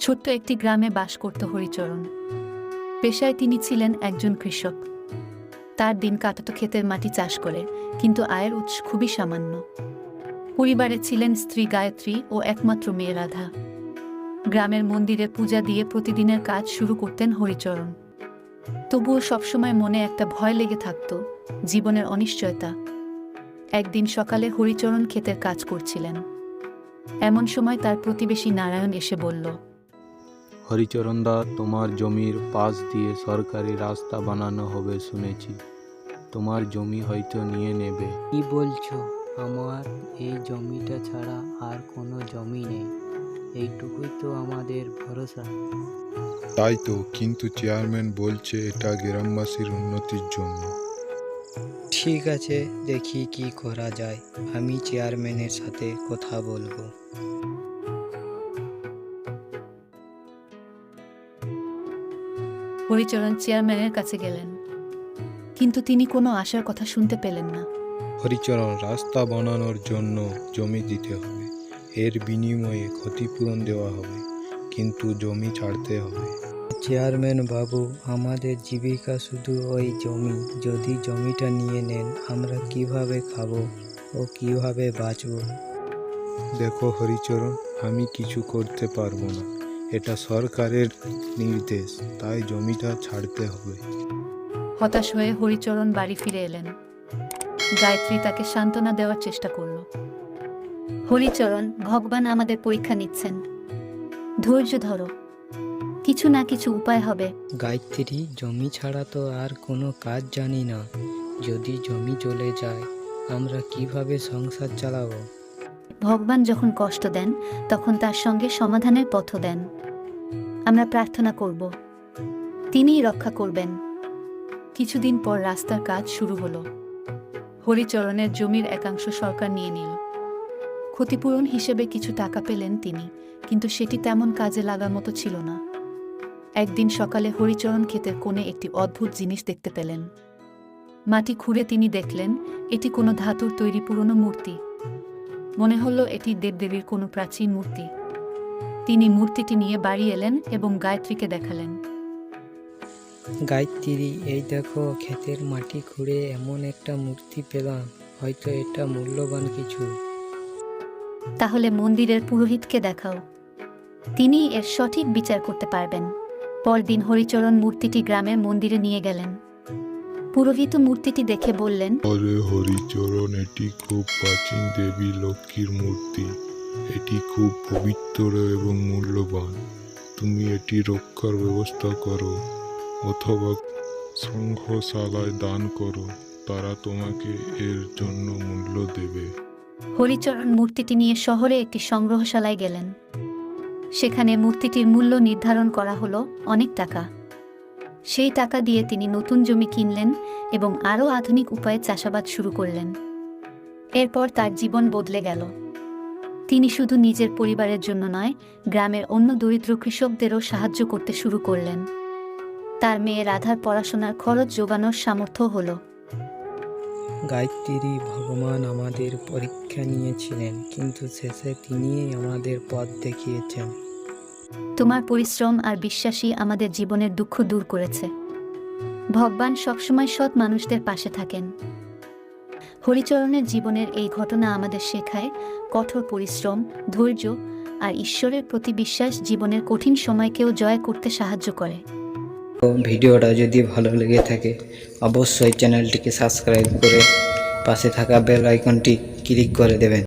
ছোট্ট একটি গ্রামে বাস করত হরিচরণ। পেশায় তিনি ছিলেন একজন কৃষক। তার দিন কাটত ক্ষেতের মাটি চাষ করে, কিন্তু আয়ের উৎস খুবই সামান্য। পরিবারে ছিলেন স্ত্রী গায়ত্রী ও একমাত্র মেয়ে রাধা। গ্রামের মন্দিরে পূজা দিয়ে প্রতিদিনের কাজ শুরু করতেন হরিচরণ। তবুও সবসময় মনে একটা ভয় লেগে থাকত, জীবনের অনিশ্চয়তা। একদিন সকালে হরিচরণ ক্ষেতের কাজ করছিলেন। এমন সময় তার প্রতিবেশী নারায়ণ এসে বলল হরিচরণদা তোমার জমির পাশ দিয়ে সরকারি রাস্তা বানানো হবে শুনেছি। তোমার জমি হয়তো নিয়ে নেবে। কি বলছো? আমার এই জমিটা ছাড়া আর কোনো জমি নেই। এইটুকুই তো আমাদের ভরসা। তাই তো কিন্তু চেয়ারম্যান বলছে এটা গ্রামবাসীর উন্নতির জন্য। ঠিক আছে দেখি কি করা যায়। আমি চেয়ারম্যানের সাথে কথা বলব। হরিচরণ চেয়ারম্যানের কাছে গেলেন। কিন্তু তিনি কোনো আশার কথা শুনতে পেলেন না। হরিচরণ রাস্তা বানানোর জন্য জমি দিতে হবে। এর বিনিময়ে ক্ষতিপূরণ দেওয়া হবে কিন্তু জমি ছাড়তে হবে। চেয়ারম্যান বাবু আমাদের জীবিকা শুধু ওই জমি। যদি জমিটা নিয়ে নেন আমরা কীভাবে খাব ও কীভাবে বাঁচবো? দেখো হরিচরণ আমি কিছু করতে পারব না। এটা সরকারের নির্দেশ তাই জমিটা ছাড়তে হবে। হতাশ হয়ে হরিচরণ বাড়ি ফিরে এলেন। গায়ত্রী তাকে সান্ত্বনা দেওয়ার চেষ্টা করল। হরিচরণ ভগবান আমাদের পরীক্ষা নিচ্ছেন। ধৈর্য ধরো। কিছু না কিছু উপায় হবে। গায়ত্রী জমি ছাড়া তো আর কোনো কাজ জানি না। যদি জমি চলে যায় আমরা কীভাবে সংসার চালাবো? ভগবান যখন কষ্ট দেন, তখন তার সঙ্গে সমাধানের পথ দেন। আমরা প্রার্থনা করব। তিনিই রক্ষা করবেন। কিছুদিন পর রাস্তার কাজ শুরু হলো। হরিচরণের জমির একাংশ সরকার নিয়ে নিল। ক্ষতিপূরণ হিসেবে কিছু টাকা পেলেন তিনি, কিন্তু সেটি তেমন কাজে লাগার মতো ছিল না। একদিন সকালে হরিচরণ ক্ষেতের কোণে একটি অদ্ভুত জিনিস দেখতে পেলেন। মাটি খুঁড়ে তিনি দেখলেন, এটি কোনো ধাতুর তৈরি পুরনো মূর্তি। মনে হলো এটি দেবদেবীর কোনো প্রাচীন মূর্তি। তিনি মূর্তিটি নিয়ে বাড়ি এলেন এবং গায়ত্রীকে দেখালেন। গায়ত্রী এই দেখো ক্ষেতের মাটি খুঁড়ে এমন একটা মূর্তি পেলাম হয়তো এটা মূল্যবান কিছু। তাহলে মন্দিরের পুরোহিতকে দেখাও। তিনি এর সঠিক বিচার করতে পারবেন। পরদিন হরিচরণ মূর্তিটি গ্রামের মন্দিরে নিয়ে গেলেন। পুরোহিত মূর্তিটি দেখে বললেন আরে হরিচরণ এটি খুব প্রাচীন দেবী লক্ষ্মীর মূর্তি। এটি খুব পবিত্র এবং মূল্যবান। তুমি এটি রক্ষার ব্যবস্থা করো অথবা সংঘশালায় দান করো। তারা তোমাকে এর জন্য মূল্য দেবে। হরিচরণ মূর্তিটি নিয়ে শহরে একটি সংগ্রহশালায় গেলেন। সেখানে মূর্তিটির মূল্য নির্ধারণ করা হলো অনেক টাকা। সেই টাকা দিয়ে তিনি নতুন জমি কিনলেন এবং আরও আধুনিক উপায়ে চাষাবাদ শুরু করলেন। এরপর তার জীবন বদলে গেল। তিনি শুধু নিজের পরিবারের জন্য নয়, গ্রামের অন্য দরিদ্র কৃষকদেরও সাহায্য করতে শুরু করলেন। তার মেয়ে রাধার পড়াশোনার খরচ যোগানোর সামর্থ্য হলো। গায়ত্রী ভগবান আমাদের পরীক্ষা নিয়েছিলেন, কিন্তু শেষে তিনিই আমাদের পথ দেখিয়েছেন। তোমার পরিশ্রম আর বিশ্বাসই আমাদের জীবনের দুঃখ দূর করেছে। ভগবান সবসময় সৎ মানুষদের পাশে থাকেন। হরিচরণের জীবনের এই ঘটনা আমাদের শেখায় কঠোর পরিশ্রম, ধৈর্য আর ঈশ্বরের প্রতি বিশ্বাস জীবনের কঠিন সময়কেও জয় করতে সাহায্য করে। ভিডিওটা যদি ভালো লেগে থাকে, অবশ্যই চ্যানেলটিকে সাবস্ক্রাইব করে পাশে থাকা বেল আইকনটি ক্লিক করে দেবেন।